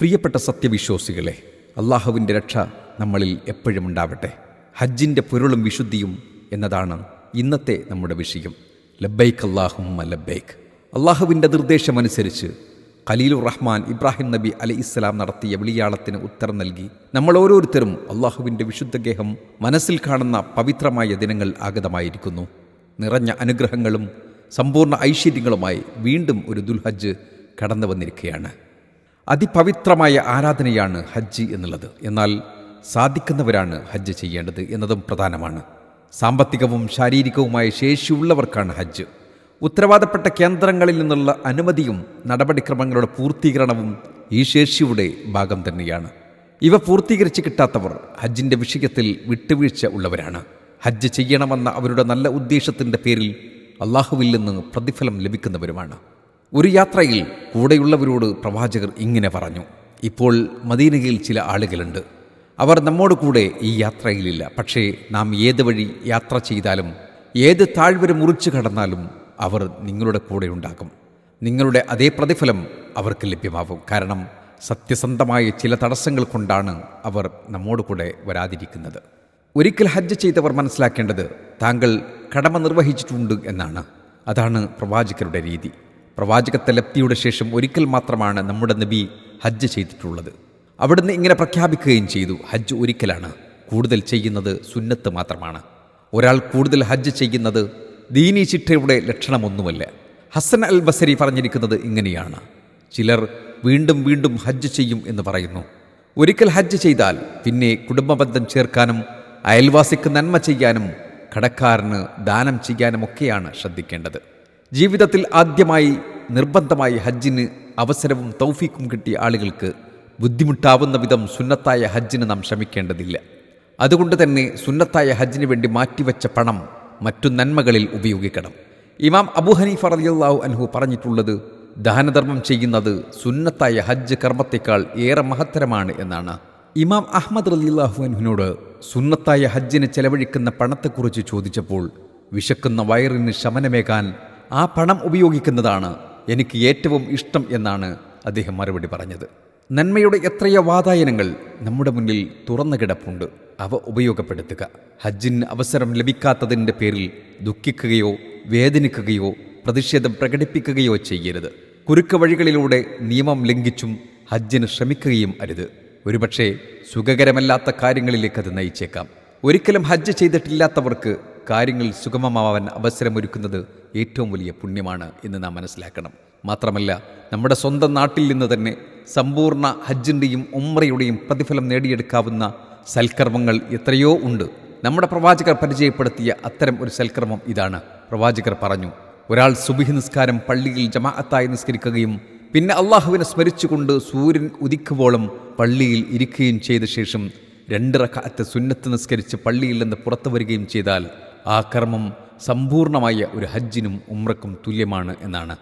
പ്രിയപ്പെട്ട സത്യവിശ്വാസികളെ അള്ളാഹുവിന്റെ രക്ഷ നമ്മളിൽ എപ്പോഴും ഉണ്ടാവട്ടെ. ഹജ്ജിന്റെ പൊരുളും വിശുദ്ധിയും എന്നതാണ് ഇന്നത്തെ നമ്മുടെ വിഷയം. ലബൈക്ക് അള്ളാഹുമ്മ ലബൈക്ക് അള്ളാഹുവിന്റെ നിർദ്ദേശമനുസരിച്ച് ഖലീലു റഹ്മാൻ ഇബ്രാഹിം നബി അലി ഇസ്ലാം നടത്തിയ വിളിയാളത്തിന് ഉത്തരം നൽകി. നമ്മൾ ഓരോരുത്തരും അള്ളാഹുവിന്റെ വിശുദ്ധഗേഹം മനസ്സിൽ കാണുന്ന പവിത്രമായ ദിനങ്ങൾ ആഗതമായിരിക്കുന്നു. നിറഞ്ഞ അനുഗ്രഹങ്ങളും സമ്പൂർണ ഐശ്വര്യങ്ങളുമായി വീണ്ടും ഒരു ദുൽഹജ്ജ് കടന്നു വന്നിരിക്കുകയാണ് അതിപവിത്രമായ ആരാധനയാണ് ഹജ്ജ് എന്നുള്ളത്. എന്നാൽ സാധിക്കുന്നവരാണ് ഹജ്ജ് ചെയ്യേണ്ടത് എന്നതും പ്രധാനമാണ്. സാമ്പത്തികവും ശാരീരികവുമായ ശേഷിയുള്ളവർക്കാണ് ഹജ്ജ്. ഉത്തരവാദപ്പെട്ട കേന്ദ്രങ്ങളിൽ നിന്നുള്ള അനുമതിയും നടപടിക്രമങ്ങളുടെ പൂർത്തീകരണവും ഈ ശേഷിയുടെ ഭാഗം തന്നെയാണ്. ഇവ പൂർത്തീകരിച്ച് കിട്ടാത്തവർ ഹജ്ജിന്റെ വിഷയത്തിൽ വിട്ടുവീഴ്ച ഉള്ളവരാണ്. ഹജ്ജ് ചെയ്യണമെന്ന അവരുടെ നല്ല ഉദ്ദേശത്തിന്റെ പേരിൽ അള്ളാഹുവിൽ നിന്ന് പ്രതിഫലം ലഭിക്കുന്നവരുമാണ്. ഒരു യാത്രയിൽ കൂടെയുള്ളവരോട് പ്രവാചകർ ഇങ്ങനെ പറഞ്ഞു ഇപ്പോൾ മദീനയിൽ ചില ആളുകളുണ്ട്. അവർ നമ്മോട് കൂടെ ഈ യാത്രയിലില്ല. പക്ഷേ നാം ഏത് വഴി യാത്ര ചെയ്താലും ഏത് താഴ്വര മുറിച്ചു കടന്നാലും അവർ നിങ്ങളുടെ കൂടെ ഉണ്ടാകും. നിങ്ങളുടെ അതേ പ്രതിഫലം അവർക്ക് ലഭ്യമാവും കാരണം സത്യസന്ധമായ ചില തടസ്സങ്ങൾ കൊണ്ടാണ് അവർ നമ്മോട് കൂടെ വരാതിരിക്കുന്നത്. ഒരിക്കൽ ഹജ്ജ് ചെയ്തവർ മനസ്സിലാക്കേണ്ടത് താങ്കൾ കടമ നിർവഹിച്ചിട്ടുണ്ട് എന്നാണ്. അതാണ് പ്രവാചകരുടെ രീതി. പ്രവാചകത്തെ ലപ്തിയുടെ ശേഷം ഒരിക്കൽ മാത്രമാണ് നമ്മുടെ നബി ഹജ്ജ് ചെയ്തിട്ടുള്ളത്. അവിടുന്ന് ഇങ്ങനെ പ്രഖ്യാപിക്കുകയും ചെയ്തു. ഹജ്ജ് ഒരിക്കലാണ്. കൂടുതൽ ചെയ്യുന്നത് സുന്നത്ത് മാത്രമാണ്. ഒരാൾ കൂടുതൽ ഹജ്ജ് ചെയ്യുന്നത് ദീനി ചിട്ടയുടെ ലക്ഷണമൊന്നുമല്ല. ഹസൻ അൽ ബസരി പറഞ്ഞിരിക്കുന്നത് ഇങ്ങനെയാണ്. ചിലർ വീണ്ടും വീണ്ടും ഹജ്ജ് ചെയ്യും എന്ന് പറയുന്നു. ഒരിക്കൽ ഹജ്ജ് ചെയ്താൽ പിന്നെ കുടുംബബന്ധം ചേർക്കാനും അയൽവാസിക്ക് നന്മ ചെയ്യാനും കടക്കാരന് ദാനം ചെയ്യാനുമൊക്കെയാണ് ശ്രദ്ധിക്കേണ്ടത്. ജീവിതത്തിൽ ആദ്യമായി നിർബന്ധമായി ഹജ്ജിന് അവസരവും തൗഫീക്കും കിട്ടിയ ആളുകൾക്ക് ബുദ്ധിമുട്ടാവുന്ന വിധം സുന്നത്തായ ഹജ്ജിന് നാം ശ്രമിക്കേണ്ടതില്ല. അതുകൊണ്ട് തന്നെ സുന്നത്തായ ഹജ്ജിന് വേണ്ടി മാറ്റിവെച്ച പണം മറ്റു നന്മകളിൽ ഉപയോഗിക്കണം. ഇമാം അബു ഹനീഫ റളിയല്ലാഹു അൻഹു പറഞ്ഞിട്ടുള്ളത് ദാനധർമ്മം ചെയ്യുന്നത് സുന്നത്തായ ഹജ്ജ് കർമ്മത്തെക്കാൾ ഏറെ മഹത്തരമാണ് എന്നാണ്. ഇമാം അഹമ്മദ് റളിയല്ലാഹു അൻഹുവിനോട് സുന്നത്തായ ഹജ്ജിന് ചെലവഴിക്കുന്ന പണത്തെക്കുറിച്ച് ചോദിച്ചപ്പോൾ വിശക്കുന്ന വയറിന് ശമനമേകാൻ ആ പണം ഉപയോഗിക്കുന്നതാണ് എനിക്ക് ഏറ്റവും ഇഷ്ടം എന്നാണ് അദ്ദേഹം മറുപടി പറഞ്ഞത്. നന്മയുടെ എത്രയോ വാതായനങ്ങൾ നമ്മുടെ മുന്നിൽ തുറന്നു കിടപ്പുണ്ട്. അവ ഉപയോഗപ്പെടുത്തുക. ഹജ്ജിന് അവസരം ലഭിക്കാത്തതിന്റെ പേരിൽ ദുഃഖിക്കുകയോ വേദനിക്കുകയോ പ്രതിഷേധം പ്രകടിപ്പിക്കുകയോ ചെയ്യരുത്. കുരുക്ക വഴികളിലൂടെ നിയമം ലംഘിച്ചും ഹജ്ജിന് ശ്രമിക്കുകയും അരുത്. ഒരുപക്ഷെ സുഖകരമല്ലാത്ത കാര്യങ്ങളിലേക്ക് അത് നയിച്ചേക്കാം. ഒരിക്കലും ഹജ്ജ് ചെയ്തിട്ടില്ലാത്തവർക്ക് കാര്യങ്ങൾ സുഗമമാവാൻ അവസരമൊരുക്കുന്നത് ഏറ്റവും വലിയ പുണ്യമാണ് എന്ന് നാം മനസ്സിലാക്കണം. മാത്രമല്ല നമ്മുടെ സ്വന്തം നാട്ടിൽ നിന്ന് തന്നെ സമ്പൂർണ ഹജ്ജിന്റെയും ഉമ്രയുടെയും പ്രതിഫലം നേടിയെടുക്കാവുന്ന സൽക്കർമ്മങ്ങൾ എത്രയോ ഉണ്ട്. നമ്മുടെ പ്രവാചകർ പരിചയപ്പെടുത്തിയ അത്തരം ഒരു സൽക്കർമ്മം ഇതാണ്. പ്രവാചകർ പറഞ്ഞു ഒരാൾ സുബിഹി നിസ്കാരം പള്ളിയിൽ ജമാഅത്തായി നിസ്കരിക്കുകയും പിന്നെ അള്ളാഹുവിനെ സ്മരിച്ചുകൊണ്ട് സൂര്യൻ ഉദിക്കുവോളം പള്ളിയിൽ ഇരിക്കുകയും ചെയ്ത ശേഷം രണ്ട് റക്കാത്ത് സുന്നത്ത് നിസ്കരിച്ച് പള്ളിയിൽ നിന്ന് പുറത്തു വരികയും ചെയ്താൽ ആ കർമ്മം സമ്പൂർണമായ ഒരു ഹജ്ജിനും ഉമ്രക്കും തുല്യമാണ് എന്നാണ്.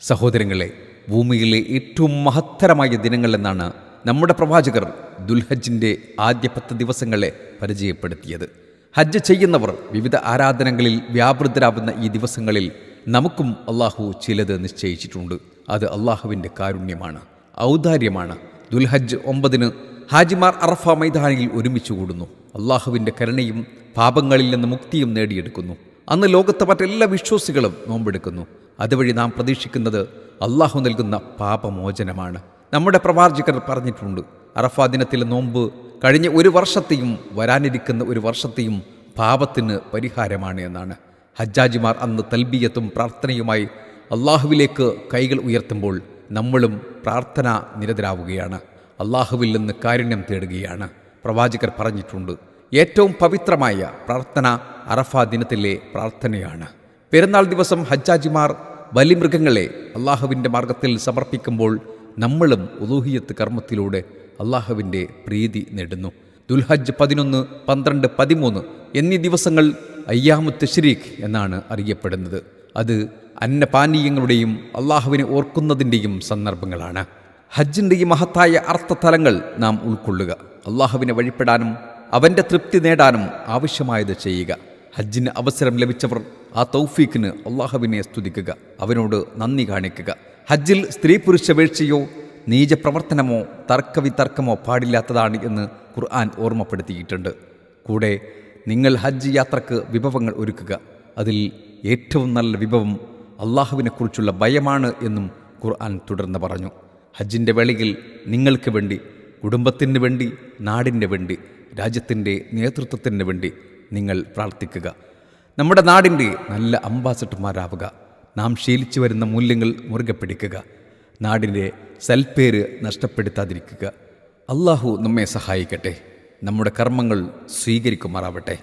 സഹോദരങ്ങളെ ഭൂമിയിലെ ഏറ്റവും മഹത്തരമായ ദിനങ്ങൾ എന്നാണ് നമ്മുടെ പ്രവാചകർ ദുൽഹജ്ജിന്റെ ആദ്യ പത്ത് ദിവസങ്ങളെ പരിചയപ്പെടുത്തിയത്. ഹജ്ജ് ചെയ്യുന്നവർ വിവിധ ആരാധനകളിൽ വ്യാപൃതരാകുന്ന ഈ ദിവസങ്ങളിൽ നമുക്കും അള്ളാഹു ചിലത് നിശ്ചയിച്ചിട്ടുണ്ട്. അത് അള്ളാഹുവിന്റെ കാരുണ്യമാണ് ഔദാര്യമാണ്. ദുൽഹജ്ജ് ഒമ്പതിന് ഹാജിമാർ അറഫ മൈതാനിയിൽ ഒരുമിച്ച് കൂടുന്നു. അള്ളാഹുവിന്റെ കരുണയും പാപങ്ങളിൽ നിന്ന് മുക്തിയും നേടിയെടുക്കുന്നു. അന്ന് ലോകത്തെ മറ്റെല്ലാ വിശ്വാസികളും നോമ്പെടുക്കുന്നു. അതുവഴി നാം പ്രതീക്ഷിക്കുന്നത് അള്ളാഹു നൽകുന്ന പാപമോചനമാണ്. നമ്മുടെ പ്രവാചകർ പറഞ്ഞിട്ടുണ്ട് അറഫാ ദിനത്തിലെ നോമ്പ് കഴിഞ്ഞ ഒരു വർഷത്തെയും വരാനിരിക്കുന്ന ഒരു വർഷത്തെയും പാപത്തിന് പരിഹാരമാണ് എന്നാണ്. ഹജ്ജാജിമാർ അന്ന് തൽബിയത്തും പ്രാർത്ഥനയുമായി അള്ളാഹുവിലേക്ക് കൈകൾ ഉയർത്തുമ്പോൾ നമ്മളും പ്രാർത്ഥന നിരതരാവുകയാണ്. അള്ളാഹുവിൽ നിന്ന് കാരുണ്യം തേടുകയാണ്. പ്രവാചകർ പറഞ്ഞിട്ടുണ്ട് ഏറ്റവും പവിത്രമായ പ്രാർത്ഥന അറഫ ദിനത്തിലെ പ്രാർത്ഥനയാണ്. പെരുന്നാൾ ദിവസം ഹജ്ജാജിമാർ ബലിമൃഗങ്ങളെ അള്ളാഹുവിന്റെ മാർഗത്തിൽ സമർപ്പിക്കുമ്പോൾ നമ്മളും ഉലൂഹിയത്ത് കർമ്മത്തിലൂടെ അള്ളാഹുവിന്റെ പ്രീതി നേടുന്നു. ദുൽഹജ്ജ് പതിനൊന്ന് പന്ത്രണ്ട് പതിമൂന്ന് എന്നീ ദിവസങ്ങൾ അയ്യാമുത്ത് ഷരീഖ് എന്നാണ് അറിയപ്പെടുന്നത്. അത് അന്നപാനീയങ്ങളുടെയും അള്ളാഹുവിനെ ഓർക്കുന്നതിന്റെയും സന്ദർഭങ്ങളാണ്. ഹജ്ജിന്റെ ഈ മഹത്തായ അർത്ഥതലങ്ങൾ നാം ഉൾക്കൊള്ളുക. അള്ളാഹുവിനെ വഴിപ്പെടാനും അവന്റെ തൃപ്തി നേടാനും ആവശ്യമായത് ചെയ്യുക. ഹജ്ജിന് അവസരം ലഭിച്ചവർ ആ തൗഫീഖിന് അള്ളാഹുവിനെ സ്തുതിക്കുക അവനോട് നന്ദി കാണിക്കുക. ഹജ്ജിൽ സ്ത്രീ പുരുഷ വീഴ്ചയോ നീചപ്രവർത്തനമോ തർക്കവിതർക്കമോ പാടില്ലാത്തതാണ് എന്ന് ഖുർആൻ ഓർമ്മപ്പെടുത്തിയിട്ടുണ്ട്. കൂടെ നിങ്ങൾ ഹജ്ജ് യാത്രയ്ക്ക് വിഭവങ്ങൾ ഒരുക്കുക. അതിൽ ഏറ്റവും നല്ല വിഭവം അള്ളാഹുവിനെക്കുറിച്ചുള്ള ഭയമാണ് എന്നും ഖുർആൻ തുടർന്ന് പറഞ്ഞു. ഹജ്ജിന്റെ വേളയിൽ നിങ്ങൾക്ക് വേണ്ടി കുടുംബത്തിന് വേണ്ടി നാടിന്റെ വേണ്ടി രാജ്യത്തിന്റെ നേതൃത്വത്തിന് വേണ്ടി നിങ്ങൾ പ്രാർത്ഥിക്കുക. നമ്മുടെ നാടിന്റെ നല്ല അംബാസഡർമാരാവുക. നാം ശീലിച്ചു വരുന്ന മൂല്യങ്ങൾ മുറുകെ പിടിക്കുക. നാടിന്റെ സൽപ്പേര് നഷ്ടപ്പെടുത്താതിരിക്കുക. അള്ളാഹു നമ്മെ സഹായിക്കട്ടെ. നമ്മുടെ കർമ്മങ്ങൾ സ്വീകരിക്കുമാറാവട്ടെ.